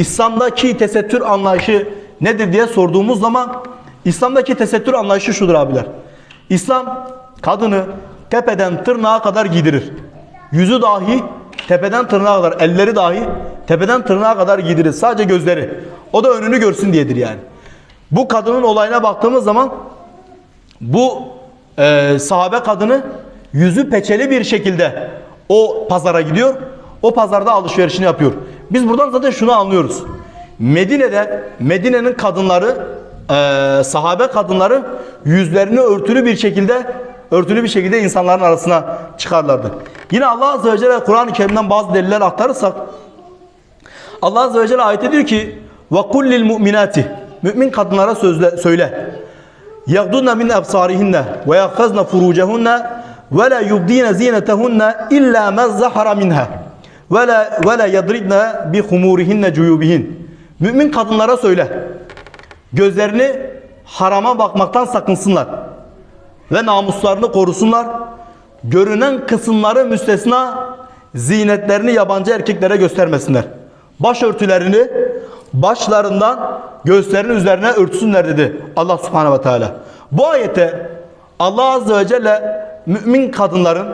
İslam'daki tesettür anlayışı nedir diye sorduğumuz zaman İslam'daki tesettür anlayışı şudur abiler. İslam kadını tepeden tırnağa kadar giydirir. Yüzü dahi tepeden tırnağa kadar, elleri dahi tepeden tırnağa kadar giydirir. Sadece gözleri. O da önünü görsün diyedir yani. Bu kadının olayına baktığımız zaman bu e, sahabe kadını yüzü peçeli bir şekilde o pazara gidiyor. O pazarda alışverişini yapıyor. Biz buradan zaten şunu anlıyoruz. Medine'de Medine'nin kadınları e, sahabe kadınları yüzlerini örtülü bir şekilde örtülü bir şekilde insanların arasına çıkarlardı. Yine Allah Azze ve Celle Kur'an-ı Kerim'den bazı deliller aktarırsak Allah Azze ve Celle ayette diyor ki وَقُلْ لِلْمُؤْمِنَاتِ Mümin kadınlara sözle, söyle. يَغْضُنَّ مِنْ أَبْصَارِهِنَّ وَيَخَّزْنَ فُرُوجَهُنَّ وَلَا يُبْدِينَ زِينَتَهُنَّ إِلَّا مَا زَحَرَ مِنْهَا ve la ve la yadridna bi humurihinne cuyubihin. Mümin kadınlara söyle. Gözlerini harama bakmaktan sakınsınlar ve namuslarını korusunlar. Görünen kısımları müstesna zinetlerini yabancı erkeklere göstermesinler. Başörtülerini başlarından göğüslerinin üzerine örtsünler dedi Allah subhanehu ve teala. Bu ayete Allah azze ve celle mümin kadınların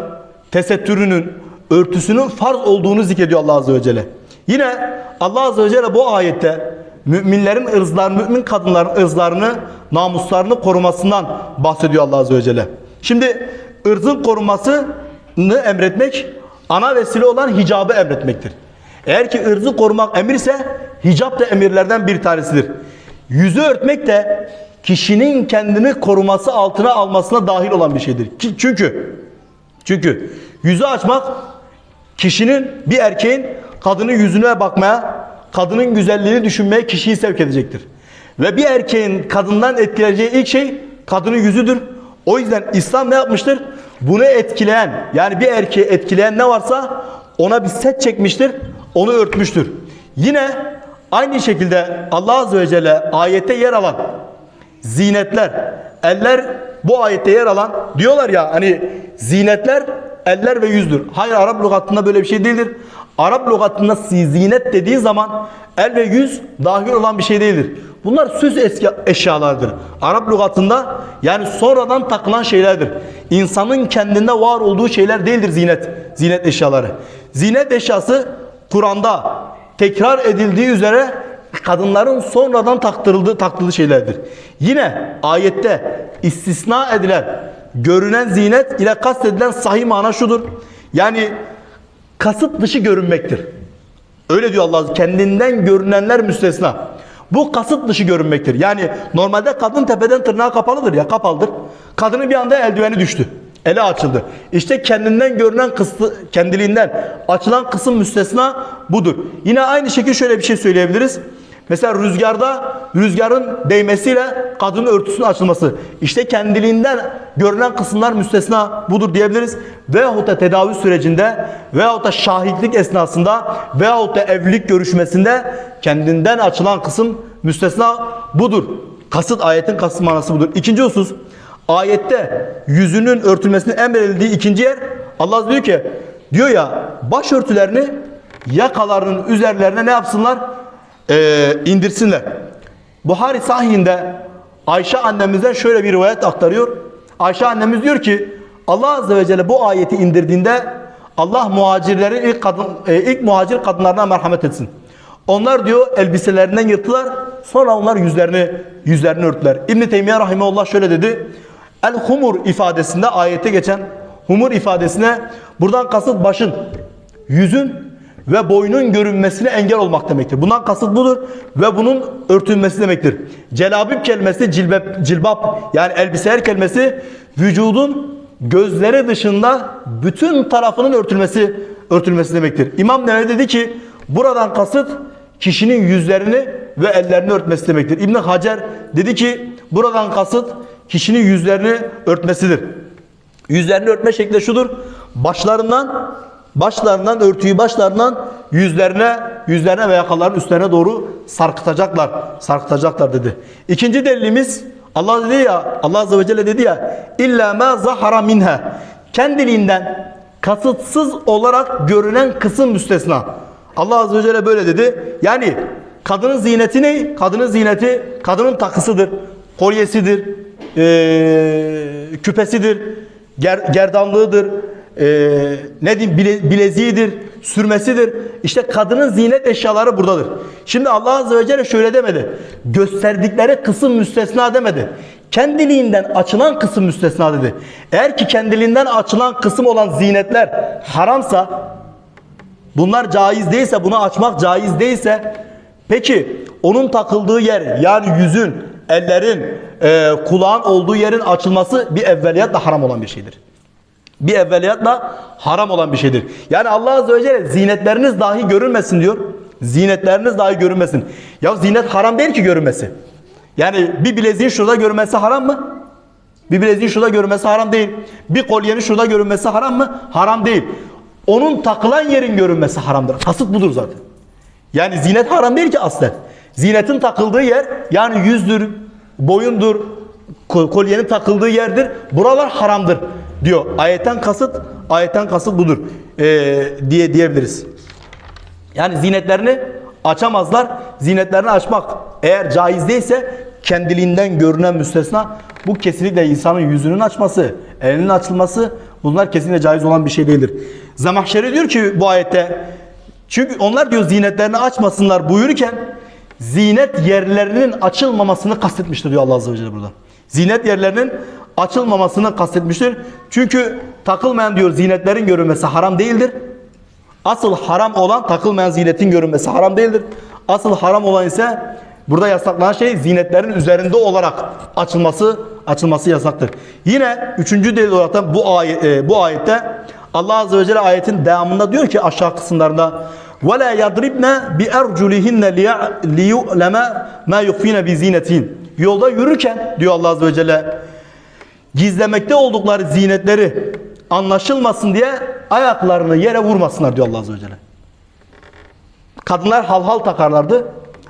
tesettürünün, örtüsünün farz olduğunu zikrediyor Allah azze ve celle. Yine Allah azze ve celle bu ayette müminlerin ırzlarını, mümin kadınların ırzlarını, namuslarını korumasından bahsediyor Allah azze ve celle. Şimdi ırzın korunmasını emretmek ana vesile olan hicabı emretmektir. Eğer ki ırzı korumak emirse hicap da emirlerden bir tanesidir. Yüzü örtmek de kişinin kendini koruması altına almasına dahil olan bir şeydir. Çünkü çünkü yüzü açmak kişinin bir erkeğin kadının yüzüne bakmaya, kadının güzelliğini düşünmeye kişiyi sevk edecektir. Ve bir erkeğin kadından etkileyeceği ilk şey kadının yüzüdür. O yüzden İslam ne yapmıştır? Bunu etkileyen yani bir erkeği etkileyen ne varsa ona bir set çekmiştir, onu örtmüştür. Yine aynı şekilde Allah Azze ve Celle ayette yer alan zinetler, eller bu ayette yer alan diyorlar ya hani zinetler eller ve yüzdür. Hayır Arap lügatında böyle bir şey değildir. Arap lügatında zinet dediği zaman el ve yüz dahil olan bir şey değildir. Bunlar süs eski eşyalardır. Arap lügatında yani sonradan takılan şeylerdir. İnsanın kendinde var olduğu şeyler değildir zinet. Zinet eşyaları. Zinet eşyası Kur'an'da tekrar edildiği üzere kadınların sonradan taktırıldığı taktığı şeylerdir. Yine ayette istisna edilen görünen zinet ile kastedilen sahih mana şudur. Yani kasıt dışı görünmektir. Öyle diyor Allah kendinden görünenler müstesna. Bu kasıt dışı görünmektir. Yani normalde kadın tepeden tırnağa kapalıdır ya kapalıdır. Kadının bir anda eldiveni düştü. Eli açıldı. İşte kendinden görünen kısmı, kendiliğinden açılan kısım müstesna budur. Yine aynı şekilde şöyle bir şey söyleyebiliriz. Mesela rüzgarda rüzgarın değmesiyle kadının örtüsünün açılması. İşte kendiliğinden görünen kısımlar müstesna budur diyebiliriz. Veyahut da tedavi sürecinde veyahut da şahitlik esnasında veyahut da evlilik görüşmesinde kendinden açılan kısım müstesna budur. Kasıt ayetin kasıt manası budur. İkinci husus ayette yüzünün örtülmesini emredildiği ikinci yer Allah diyor ki diyor ya başörtülerini yakalarının üzerlerine ne yapsınlar? Ee, indirsinler. Buhari sahihinde Ayşe annemizden şöyle bir rivayet aktarıyor. Ayşe annemiz diyor ki Allah azze ve celle bu ayeti indirdiğinde Allah muhacirlerin ilk kadın e, ilk muhacir kadınlarına merhamet etsin. Onlar diyor elbiselerinden yırttılar. Sonra onlar yüzlerini yüzlerini örttüler. İbn Teymiyye rahimehullah şöyle dedi. El humur ifadesinde ayette geçen humur ifadesine buradan kasıt başın, yüzün ve boynun görünmesine engel olmak demektir. Bundan kasıt budur ve bunun örtülmesi demektir. Celabip kelimesi cilbep, cilbap yani elbiseler kelimesi vücudun gözleri dışında bütün tarafının örtülmesi örtülmesi demektir. İmam Nevevi dedi ki buradan kasıt kişinin yüzlerini ve ellerini örtmesi demektir. İbn Hacer dedi ki buradan kasıt kişinin yüzlerini örtmesidir. Yüzlerini örtme şekli şudur. Başlarından başlarından örtüyü başlarından yüzlerine yüzlerine ve yakaların üstlerine doğru sarkıtacaklar. Sarkıtacaklar dedi. İkinci delilimiz Allah dedi ya Allah azze ve celle dedi ya illa ma zahara minha kendiliğinden kasıtsız olarak görünen kısım müstesna. Allah azze ve celle böyle dedi. Yani Kadının ziyneti ne? Kadının ziyneti kadının takısıdır, kolyesidir, eee, küpesidir, ger, gerdanlığıdır, eee, ne diyeyim bile, bileziğidir, sürmesidir. İşte kadının ziynet eşyaları buradadır. Şimdi Allah Azze ve Celle şöyle demedi. Gösterdikleri kısım müstesna demedi. Kendiliğinden açılan kısım müstesna dedi. Eğer ki kendiliğinden açılan kısım olan zinetler haramsa bunlar caiz değilse bunu açmak caiz değilse peki onun takıldığı yer yani yüzün, ellerin, e, kulağın olduğu yerin açılması bir evveliyatla haram olan bir şeydir. Bir evveliyatla haram olan bir şeydir. Yani Allah Azze ve Celle zinetleriniz dahi görünmesin diyor. Zinetleriniz dahi görünmesin. Ya zinet haram değil ki görünmesi. Yani bir bileziğin şurada görünmesi haram mı? Bir bileziğin şurada görünmesi haram değil. Bir kolyenin şurada görünmesi haram mı? Haram değil. Onun takılan yerin görünmesi haramdır. Kasıt budur zaten. Yani zinet haram değil ki aslen. Zinetin takıldığı yer yani yüzdür, boyundur, ko- kolyenin takıldığı yerdir. Buralar haramdır diyor. Ayetten kasıt, ayetten kasıt budur ee, diye diyebiliriz. Yani zinetlerini açamazlar. Zinetlerini açmak eğer caiz değilse kendiliğinden görünen müstesna bu kesinlikle insanın yüzünün açması, elinin açılması bunlar kesinlikle caiz olan bir şey değildir. Zemahşeri diyor ki bu ayette çünkü onlar diyor zinetlerini açmasınlar buyururken zinet yerlerinin açılmamasını kastetmiştir diyor Allah Azze ve Celle burada. Zinet yerlerinin açılmamasını kastetmiştir. Çünkü takılmayan diyor zinetlerin görünmesi haram değildir. Asıl haram olan takılmayan zinetin görünmesi haram değildir. Asıl haram olan ise burada yasaklanan şey zinetlerin üzerinde olarak açılması açılması yasaktır. Yine üçüncü delil olarak da bu ayet e, bu ayette Allah azze ve celle ayetin devamında diyor ki aşağı kısımlarında وَلَا يَضْرِبْنَ بِأَرْجُلِهِنَّ لِيُعْلَمَ مَا يُخْفِينَ بِزِينَتِهِنْ Yolda yürürken diyor Allah azze ve celle gizlemekte oldukları zinetleri anlaşılmasın diye ayaklarını yere vurmasınlar diyor Allah Azze ve Celle. Kadınlar hal hal takarlardı.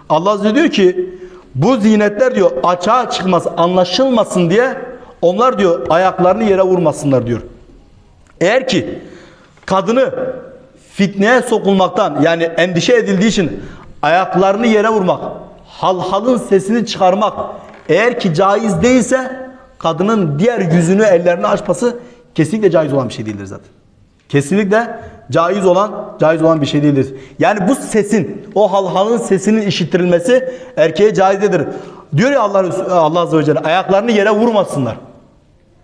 Allah Azze diyor ki bu zinetler diyor açığa çıkmaz anlaşılmasın diye onlar diyor ayaklarını yere vurmasınlar diyor. Eğer ki kadını fitneye sokulmaktan yani endişe edildiği için ayaklarını yere vurmak, hal halın sesini çıkarmak eğer ki caiz değilse kadının diğer yüzünü ellerini açması kesinlikle caiz olan bir şey değildir zaten. Kesinlikle caiz olan caiz olan bir şey değildir. Yani bu sesin, o hal halın sesinin işittirilmesi erkeğe caizdir. Diyor ya Allah Allah Azze ve Celle ayaklarını yere vurmasınlar.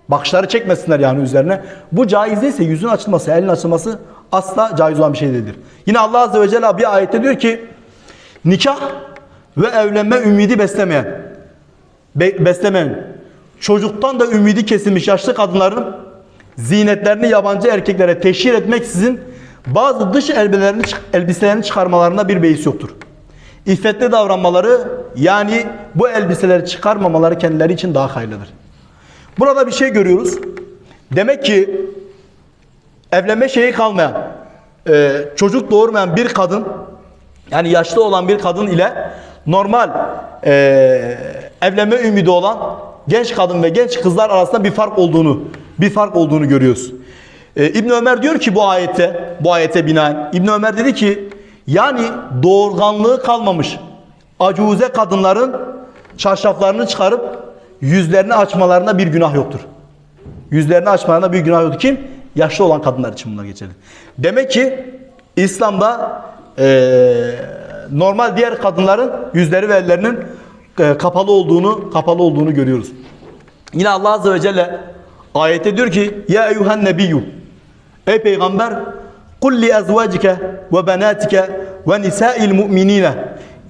Bakışları çekmesinler yani üzerine. Bu caiz değilse yüzün açılması, elin açılması asla caiz olan bir şey değildir. Yine Allah Azze ve Celle bir ayette diyor ki nikah ve evlenme ümidi beslemeyen be- beslemeyen çocuktan da ümidi kesilmiş yaşlı kadınların zinetlerini yabancı erkeklere teşhir etmeksizin bazı dış elbiselerini, elbiselerini çıkarmalarında bir beis yoktur. İffetli davranmaları yani bu elbiseleri çıkarmamaları kendileri için daha hayırlıdır. Burada bir şey görüyoruz. Demek ki evlenme şeyi kalmayan, e, çocuk doğurmayan bir kadın, yani yaşlı olan bir kadın ile normal e, evlenme ümidi olan genç kadın ve genç kızlar arasında bir fark olduğunu, bir fark olduğunu görüyoruz. E, İbn Ömer diyor ki bu ayette, bu ayete binaen, İbn Ömer dedi ki, yani doğurganlığı kalmamış acuze kadınların çarşaflarını çıkarıp yüzlerini açmalarına bir günah yoktur. Yüzlerini açmalarına bir günah yoktur. Kim? Yaşlı olan kadınlar için bunlar geçerli. Demek ki İslam'da eee, normal diğer kadınların yüzleri ve ellerinin eee, kapalı olduğunu kapalı olduğunu görüyoruz. Yine Allah Azze ve Celle ayette diyor ki Ya eyyuhen nebiyyü Ey peygamber Kul li ezvacike ve benatike ve nisa'il mu'minine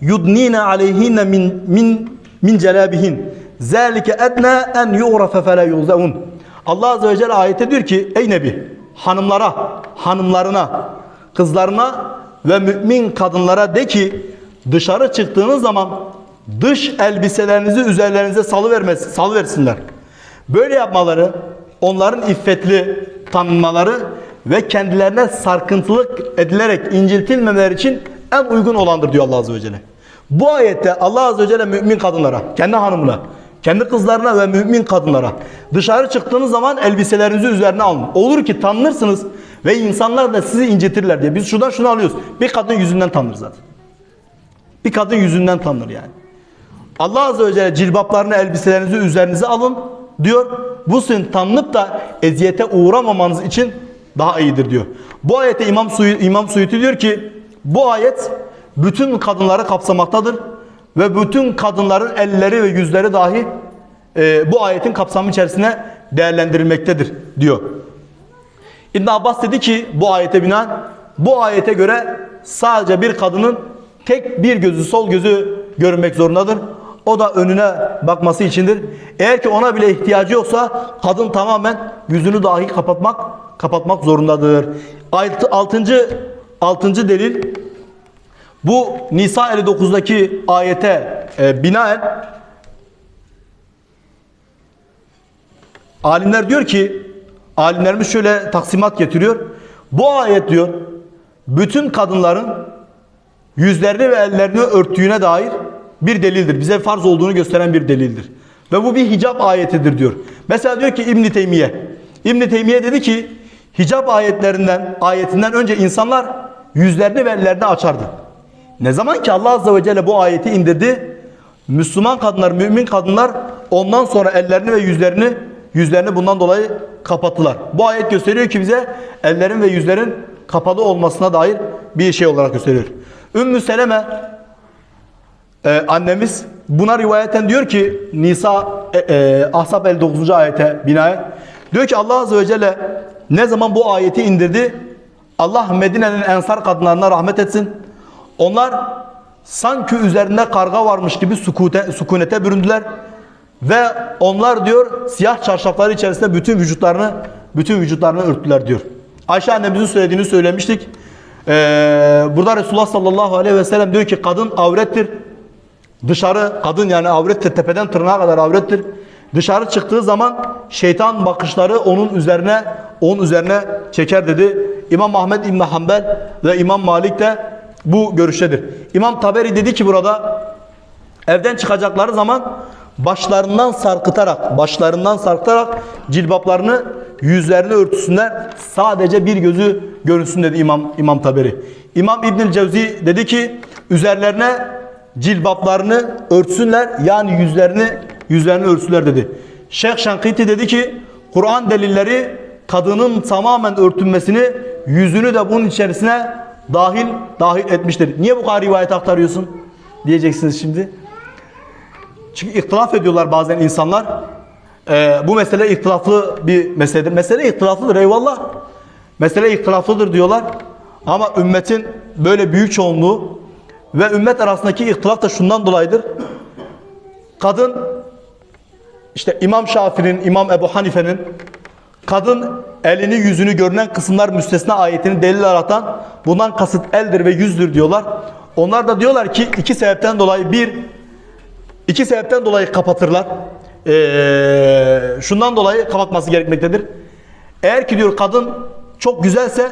yudnine aleyhinne min, min, min celabihin Zalike edna en yu'rafe fe la Allah Azze ve Celle ayette diyor ki Ey Nebi hanımlara, hanımlarına, kızlarına ve mümin kadınlara de ki dışarı çıktığınız zaman dış elbiselerinizi üzerlerinize salıvermez, salıversinler. Böyle yapmaları, onların iffetli tanınmaları ve kendilerine sarkıntılık edilerek inciltilmemeleri için en uygun olandır diyor Allah Azze ve Celle. Bu ayette Allah Azze ve Celle mümin kadınlara, kendi hanımına, kendi kızlarına ve mümin kadınlara dışarı çıktığınız zaman elbiselerinizi üzerine alın. Olur ki tanınırsınız ve insanlar da sizi incitirler diye. Biz şuradan şunu alıyoruz. Bir kadın yüzünden tanır zaten. Bir kadın yüzünden tanınır yani. Allah Azze ve Celle cilbaplarını elbiselerinizi üzerinize alın diyor. Bu sizin tanınıp da eziyete uğramamanız için daha iyidir diyor. Bu ayette İmam, Suyu, İmam Suyuti diyor ki bu ayet bütün kadınları kapsamaktadır. Ve bütün kadınların elleri ve yüzleri dahi e, bu ayetin kapsamı içerisine değerlendirilmektedir diyor. İbn Abbas dedi ki bu ayete binaen bu ayete göre sadece bir kadının tek bir gözü sol gözü görünmek zorundadır. O da önüne bakması içindir. Eğer ki ona bile ihtiyacı yoksa kadın tamamen yüzünü dahi kapatmak kapatmak zorundadır. Altı, altıncı, altıncı delil bu Nisa 59'daki ayete e, binaen alimler diyor ki alimlerimiz şöyle taksimat getiriyor. Bu ayet diyor bütün kadınların yüzlerini ve ellerini örttüğüne dair bir delildir. Bize farz olduğunu gösteren bir delildir. Ve bu bir hicap ayetidir diyor. Mesela diyor ki İbn Teymiye. İbn Teymiye dedi ki hicap ayetlerinden ayetinden önce insanlar yüzlerini ve ellerini açardı. Ne zaman ki Allah Azze ve Celle bu ayeti indirdi, Müslüman kadınlar, mümin kadınlar ondan sonra ellerini ve yüzlerini yüzlerini bundan dolayı kapattılar. Bu ayet gösteriyor ki bize ellerin ve yüzlerin kapalı olmasına dair bir şey olarak gösteriyor. Ümmü Seleme e, annemiz buna rivayeten diyor ki Nisa e, e, Ahzab 59. ayete binaen diyor ki Allah Azze ve Celle ne zaman bu ayeti indirdi Allah Medine'nin ensar kadınlarına rahmet etsin. Onlar sanki üzerinde karga varmış gibi sukute, sükunete büründüler. Ve onlar diyor siyah çarşafları içerisinde bütün vücutlarını bütün vücutlarını örttüler diyor. Ayşe annemizin söylediğini söylemiştik. Ee, burada Resulullah sallallahu aleyhi ve sellem diyor ki kadın avrettir. Dışarı kadın yani avrettir tepeden tırnağa kadar avrettir. Dışarı çıktığı zaman şeytan bakışları onun üzerine onun üzerine çeker dedi. İmam Ahmed İbn Hanbel ve İmam Malik de bu görüştedir. İmam Taberi dedi ki burada evden çıkacakları zaman başlarından sarkıtarak başlarından sarkıtarak cilbaplarını yüzlerini örtüsünler sadece bir gözü görünsün dedi İmam İmam Taberi. İmam İbnül Cevzi dedi ki üzerlerine cilbaplarını örtsünler yani yüzlerini yüzlerini örtsünler dedi. Şeyh Şankiti dedi ki Kur'an delilleri kadının tamamen örtünmesini yüzünü de bunun içerisine dahil dahil etmiştir. Niye bu kadar rivayet aktarıyorsun? Diyeceksiniz şimdi. Çünkü ihtilaf ediyorlar bazen insanlar. Ee, bu mesele ihtilaflı bir meseledir. Mesele ihtilaflıdır eyvallah. Mesele ihtilaflıdır diyorlar. Ama ümmetin böyle büyük çoğunluğu ve ümmet arasındaki ihtilaf da şundan dolayıdır. Kadın işte İmam Şafii'nin, İmam Ebu Hanife'nin kadın elini yüzünü görünen kısımlar müstesna ayetini delil aratan bundan kasıt eldir ve yüzdür diyorlar. Onlar da diyorlar ki iki sebepten dolayı bir iki sebepten dolayı kapatırlar. Ee, şundan dolayı kapatması gerekmektedir. Eğer ki diyor kadın çok güzelse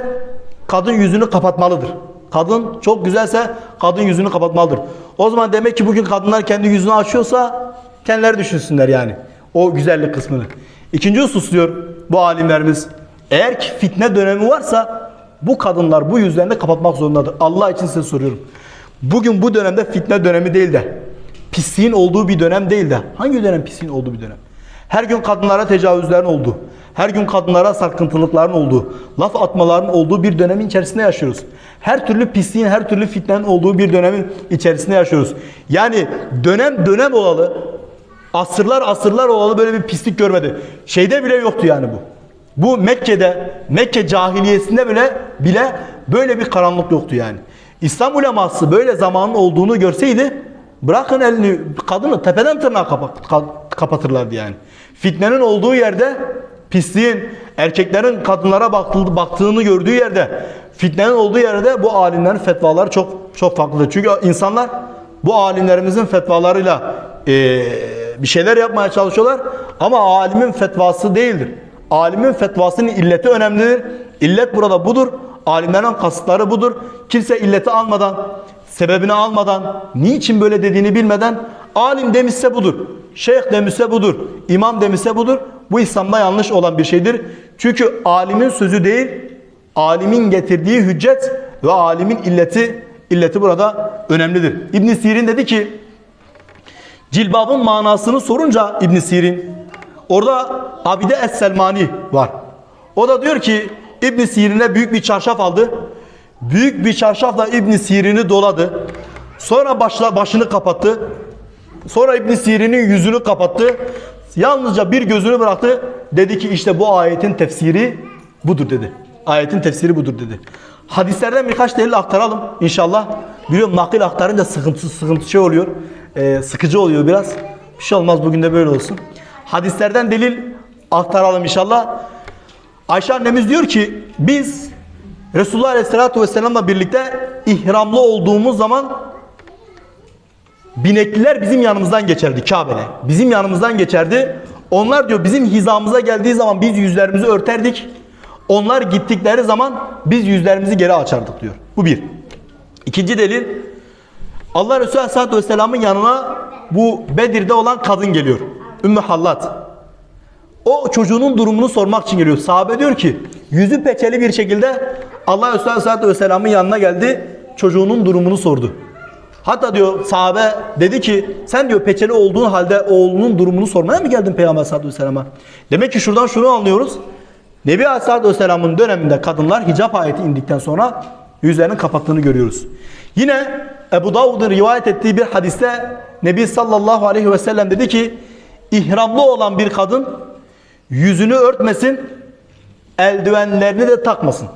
kadın yüzünü kapatmalıdır. Kadın çok güzelse kadın yüzünü kapatmalıdır. O zaman demek ki bugün kadınlar kendi yüzünü açıyorsa kendileri düşünsünler yani. O güzellik kısmını. İkinci husus diyor bu alimlerimiz. Eğer ki fitne dönemi varsa bu kadınlar bu yüzlerini kapatmak zorundadır. Allah için size soruyorum. Bugün bu dönemde fitne dönemi değil de pisliğin olduğu bir dönem değil de hangi dönem pisliğin olduğu bir dönem? Her gün kadınlara tecavüzlerin olduğu, her gün kadınlara sarkıntılıkların olduğu, laf atmaların olduğu bir dönemin içerisinde yaşıyoruz. Her türlü pisliğin, her türlü fitnenin olduğu bir dönemin içerisinde yaşıyoruz. Yani dönem dönem olalı, asırlar asırlar olalı böyle bir pislik görmedi. Şeyde bile yoktu yani bu. Bu Mekke'de, Mekke cahiliyesinde bile bile böyle bir karanlık yoktu yani. İslam uleması böyle zamanın olduğunu görseydi bırakın elini kadını tepeden tırnağa kapat, kapatırlardı yani. Fitnenin olduğu yerde pisliğin erkeklerin kadınlara baktığı, baktığını gördüğü yerde fitnenin olduğu yerde bu alimlerin fetvaları çok çok farklıdır. Çünkü insanlar bu alimlerimizin fetvalarıyla e, bir şeyler yapmaya çalışıyorlar ama alimin fetvası değildir. Alimin fetvasının illeti önemlidir. İllet burada budur. Alimlerin kasıtları budur. Kimse illeti almadan, sebebini almadan, niçin böyle dediğini bilmeden alim demişse budur. Şeyh demişse budur. imam demişse budur. Bu İslam'da yanlış olan bir şeydir. Çünkü alimin sözü değil, alimin getirdiği hüccet ve alimin illeti illeti burada önemlidir. İbn Sirin dedi ki cilbabın manasını sorunca İbn Sirin orada Abide Es-Selmani var. O da diyor ki İbn Sirin'e büyük bir çarşaf aldı. Büyük bir çarşafla İbn Sirin'i doladı. Sonra başla, başını kapattı. Sonra İbn Sirin'in yüzünü kapattı. Yalnızca bir gözünü bıraktı. Dedi ki işte bu ayetin tefsiri budur dedi. Ayetin tefsiri budur dedi. Hadislerden birkaç delil aktaralım inşallah. Biliyorum nakil aktarınca sıkıntı sıkıntı şey oluyor. Ee, sıkıcı oluyor biraz. Bir şey olmaz bugün de böyle olsun. Hadislerden delil aktaralım inşallah. Ayşe annemiz diyor ki biz Resulullah Aleyhisselatü Vesselam'la birlikte ihramlı olduğumuz zaman binekliler bizim yanımızdan geçerdi Kabe'de. Bizim yanımızdan geçerdi. Onlar diyor bizim hizamıza geldiği zaman biz yüzlerimizi örterdik. Onlar gittikleri zaman biz yüzlerimizi geri açardık diyor. Bu bir. İkinci delil Allah Resulü Aleyhisselatü Vesselam'ın yanına bu Bedir'de olan kadın geliyor. Ümmü Hallat. O çocuğunun durumunu sormak için geliyor. Sahabe diyor ki yüzü peçeli bir şekilde Allah Resulü Aleyhisselatü Vesselam'ın yanına geldi. Çocuğunun durumunu sordu. Hatta diyor sahabe dedi ki sen diyor peçeli olduğun halde oğlunun durumunu sormaya mı geldin Peygamber Aleyhisselatü Vesselam'a? Demek ki şuradan şunu anlıyoruz. Nebi Aleyhisselatü Vesselam'ın döneminde kadınlar hicap ayeti indikten sonra yüzlerini kapattığını görüyoruz. Yine Ebu Davud'un rivayet ettiği bir hadiste Nebi sallallahu aleyhi ve sellem dedi ki ihramlı olan bir kadın yüzünü örtmesin, eldivenlerini de takmasın.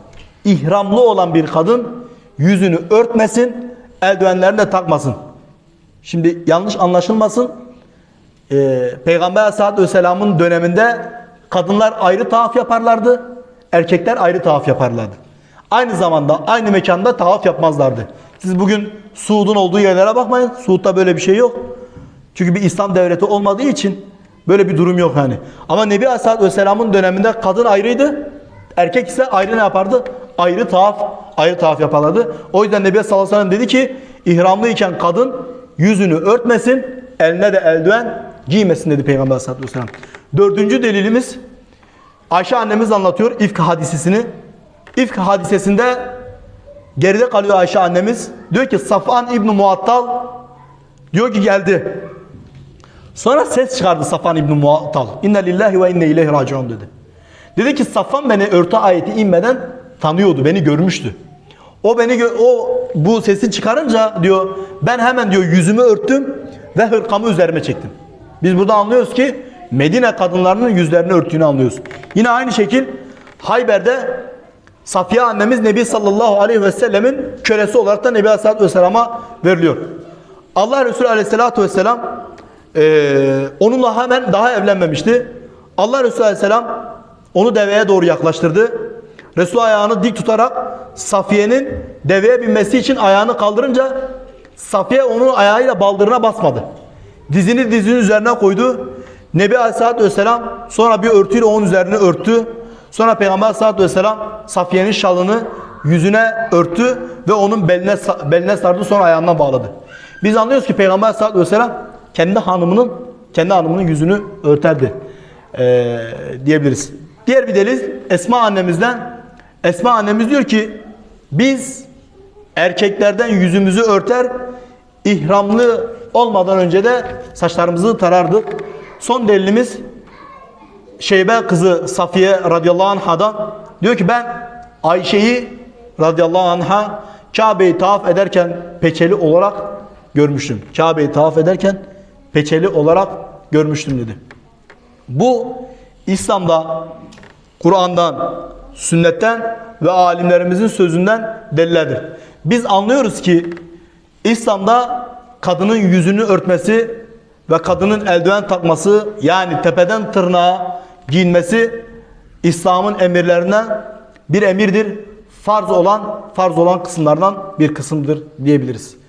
İhramlı olan bir kadın yüzünü örtmesin, eldivenlerini de takmasın. Şimdi yanlış anlaşılmasın. Ee, Peygamber Aleyhisselatü Vesselam'ın döneminde kadınlar ayrı tavaf yaparlardı, erkekler ayrı tavaf yaparlardı. Aynı zamanda aynı mekanda tavaf yapmazlardı. Siz bugün Suud'un olduğu yerlere bakmayın. Suud'da böyle bir şey yok. Çünkü bir İslam devleti olmadığı için böyle bir durum yok yani. Ama Nebi Aleyhisselatü Vesselam'ın döneminde kadın ayrıydı. Erkek ise ayrı ne yapardı? Ayrı tavaf, ayrı tavaf yaparlardı. O yüzden Nebi sallallahu aleyhi ve sellem dedi ki ihramlıyken kadın yüzünü örtmesin, eline de eldiven giymesin dedi Peygamber aleyhisselatü vesselam. Dördüncü delilimiz Ayşe annemiz anlatıyor İfk hadisesini. İfk hadisesinde geride kalıyor Ayşe annemiz. Diyor ki Safan İbni Muattal diyor ki geldi. Sonra ses çıkardı Safan İbni Muattal. İnne lillahi ve inne ileyhi raciun dedi. Dedi ki Safan beni örtü ayeti inmeden tanıyordu, beni görmüştü. O beni o bu sesi çıkarınca diyor ben hemen diyor yüzümü örttüm ve hırkamı üzerime çektim. Biz burada anlıyoruz ki Medine kadınlarının yüzlerini örttüğünü anlıyoruz. Yine aynı şekil Hayber'de Safiye annemiz Nebi sallallahu aleyhi ve sellemin kölesi olarak da Nebi aleyhissalatü vesselama veriliyor. Allah Resulü aleyhissalatü vesselam eee, onunla hemen daha evlenmemişti. Allah Resulü aleyhisselam onu deveye doğru yaklaştırdı. Resul ayağını dik tutarak Safiye'nin deveye binmesi için ayağını kaldırınca Safiye onun ayağıyla baldırına basmadı. Dizini dizinin üzerine koydu. Nebi Aleyhisselatü Vesselam sonra bir örtüyle onun üzerine örttü. Sonra Peygamber Aleyhisselatü Vesselam Safiye'nin şalını yüzüne örttü ve onun beline, beline sardı sonra ayağından bağladı. Biz anlıyoruz ki Peygamber Aleyhisselatü Vesselam kendi hanımının kendi hanımının yüzünü örterdi ee, diyebiliriz. Diğer bir delil Esma annemizden. Esma annemiz diyor ki biz erkeklerden yüzümüzü örter, ihramlı olmadan önce de saçlarımızı tarardık. Son delilimiz Şeybe kızı Safiye radıyallahu anhadan diyor ki ben Ayşe'yi radıyallahu anha Kabe'yi tavaf ederken peçeli olarak görmüştüm. Kabe'yi tavaf ederken peçeli olarak görmüştüm dedi. Bu İslam'da Kur'an'dan, sünnetten ve alimlerimizin sözünden delillerdir. Biz anlıyoruz ki İslam'da kadının yüzünü örtmesi ve kadının eldiven takması yani tepeden tırnağa giyinmesi İslam'ın emirlerinden bir emirdir. Farz olan farz olan kısımlardan bir kısımdır diyebiliriz.